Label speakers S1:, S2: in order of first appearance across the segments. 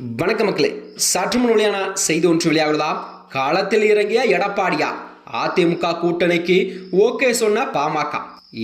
S1: வணக்க மக்களே. சற்று முன் வெளியான செய்தி ஒன்று வெளியாகிறதா களத்தில் இறங்கிய எடப்பாடியா அதிமுக கூட்டணிக்கு ஓகே சொன்ன பாமக.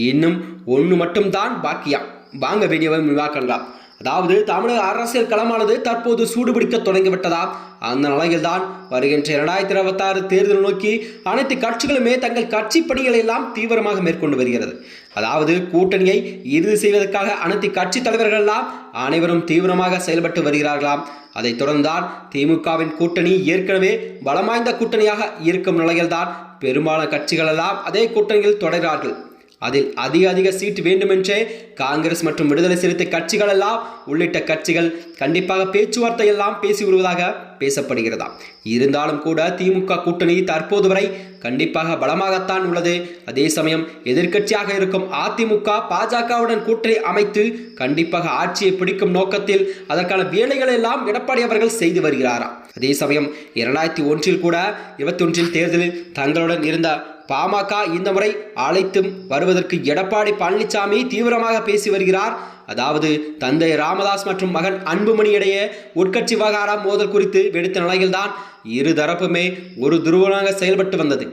S1: இன்னும் ஒன்று மட்டும்தான் பாக்கியா. வாங்க வீடியோவை விவாக்கலாம் அதாவது தமிழக அரசியல் களமானது தற்போது சூடுபிடிக்க தொடங்கிவிட்டதா? அந்த நிலையில்தான் வருகின்ற இரண்டாயிரத்தி இருபத்தாறு தேர்தல் நோக்கி அனைத்து கட்சிகளுமே தங்கள் கட்சி பணிகளை எல்லாம் தீவிரமாக மேற்கொண்டு வருகிறது. அதாவது கூட்டணியை இறுதி செய்வதற்காக அனைத்து கட்சி தலைவர்கள் எல்லாம் அனைவரும் தீவிரமாக செயல்பட்டு வருகிறார்களாம். அதைத் தொடர்ந்தான் திமுகவின் கூட்டணி ஏற்கனவே பலமாய்ந்த கூட்டணியாக இருக்கும் நிலையில்தான் பெரும்பாலான கட்சிகள் எல்லாம் அதே கூட்டணியில் தொடர்கிறார்கள். அதில் அதிக அதிக சீட் வேண்டுமென்றே காங்கிரஸ் மற்றும் விடுதலை சிறுத்தை கட்சிகள் எல்லாம் உள்ளிட்ட கட்சிகள் கண்டிப்பாக பேச்சுவார்த்தை எல்லாம் பேசி வருவதாக பேசப்படுகிறதா? இருந்தாலும் கூட திமுக கூட்டணி தற்போது வரை கண்டிப்பாக பலமாகத்தான் உள்ளது. அதே சமயம் எதிர்க்கட்சியாக இருக்கும் அதிமுக பாஜகவுடன் கூட்டணி அமைத்து கண்டிப்பாக ஆட்சியை பிடிக்கும் நோக்கத்தில் அதற்கான வேலைகளை எல்லாம் எடப்பாடி அவர்கள் செய்து வருகிறாராம் அதே சமயம் இரண்டாயிரத்தி ஒன்றில் கூட இருபத்தி ஒன்றில் தேர்தலில் தங்களுடன் இருந்த பாமக இந்த முறை அழைத்தும் வருவதற்கு எடப்பாடி பழனிசாமி தீவிரமாக பேசி வருகிறார். அதாவது தந்தை ராமதாஸ் மற்றும் மகன் அன்புமணி இடையே உட்கட்சி விவகாரம் மோதல் குறித்து வெடித்த நிலையில்தான் இரு தரப்புமே ஒரு துருவனாக செயல்பட்டு வந்தது.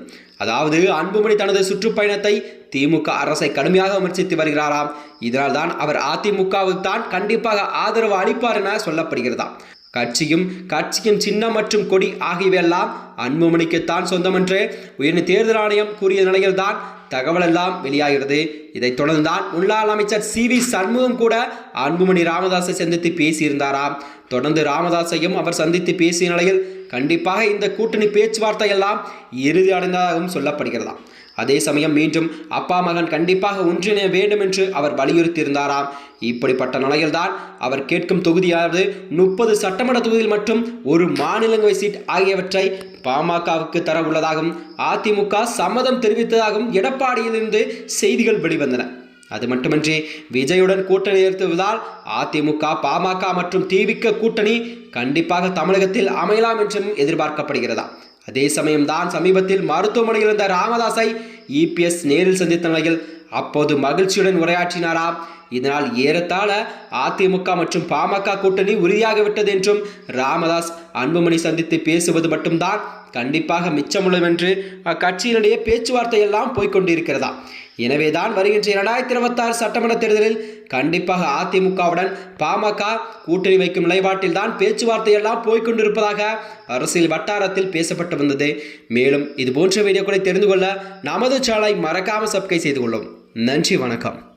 S1: அதாவது அன்புமணி தனது சுற்றுப்பயணத்தை திமுக அரசை கடுமையாக விமர்சித்து வருகிறாராம். இதனால் தான் அவர் அதிமுகவுக்கு தான் கண்டிப்பாக ஆதரவு அளிப்பார் என சொல்லப்படுகிறதாம். கட்சியும் கட்சியின் சின்னம் மற்றும் கொடி ஆகியவையெல்லாம் அன்புமணிக்குத்தான் சொந்தம் என்று உயர்ந்த தேர்தல் ஆணையம் கூறிய நிலையில்தான் தகவல் எல்லாம் வெளியாகிறது. இதைத் தொடர்ந்துதான் முன்னாள் அமைச்சர் சி. வி. சண்முகம் கூட அன்புமணி ராமதாஸை சந்தித்து பேசியிருந்தாராம். தொடர்ந்து ராமதாஸையும் அவர் சந்தித்து பேசிய நிலையில் கண்டிப்பாக இந்த கூட்டணி பேச்சுவார்த்தை எல்லாம் இறுதி அடைந்ததாகவும் சொல்லப்படுகிறதாம். அதே சமயம் மீண்டும் அப்பா மகன் கண்டிப்பாக ஒன்றிணைய வேண்டும் என்று அவர் வலியுறுத்தியிருந்தாராம். இப்படிப்பட்ட நிலையில்தான் அவர் கேட்கும் தொகுதியாவது முப்பது சட்டமன்ற தொகுதியில் மற்றும் ஒரு மாநிலங்களவை சீட் ஆகியவற்றை பாமகவுக்கு தர உள்ளதாகவும் அதிமுக சம்மதம் தெரிவித்ததாகவும் எடப்பாடியிலிருந்து செய்திகள் வெளிவந்தன. அது மட்டுமின்றி விஜயுடன் கூட்டணி நிறுத்துவதால் அதிமுக பாமக மற்றும் திமுக கூட்டணி கண்டிப்பாக தமிழகத்தில் அமையலாம் என்றும் எதிர்பார்க்கப்படுகிறதா? அதே சமயம்தான் சமீபத்தில் மருத்துவமனையில் இருந்த ராமதாஸை இபிஎஸ் நேரில் சந்தித்த நிலையில் அப்போது மகிழ்ச்சியுடன் உரையாற்றினாராம் இதனால் ஏறத்தாழ அதிமுக மற்றும் பாமக கூட்டணி உறுதியாகிவிட்டது என்றும் ராமதாஸ் அன்புமணி சந்தித்து பேசுவது மட்டும்தான் கண்டிப்பாக மிச்சமுள்ளது என்று அக்கட்சியினுடைய பேச்சுவார்த்தை எல்லாம் போய்கொண்டிருக்கிறதா எனவேதான் வருகின்ற இரண்டாயிரத்தி இருபத்தாறு சட்டமன்ற தேர்தலில் கண்டிப்பாக அதிமுகவுடன் பாமக கூட்டணி வைக்கும் நிலைப்பாட்டில் தான் பேச்சுவார்த்தை எல்லாம் போய்கொண்டிருப்பதாக அரசியல் வட்டாரத்தில் பேசப்பட்டு வந்தது. மேலும் இது போன்ற வீடியோக்களை தெரிந்து கொள்ள நமது சேனலை மறக்காமல் சப்ஸ்கிரைப் செய்து கொள்ளும். நன்றி வணக்கம்.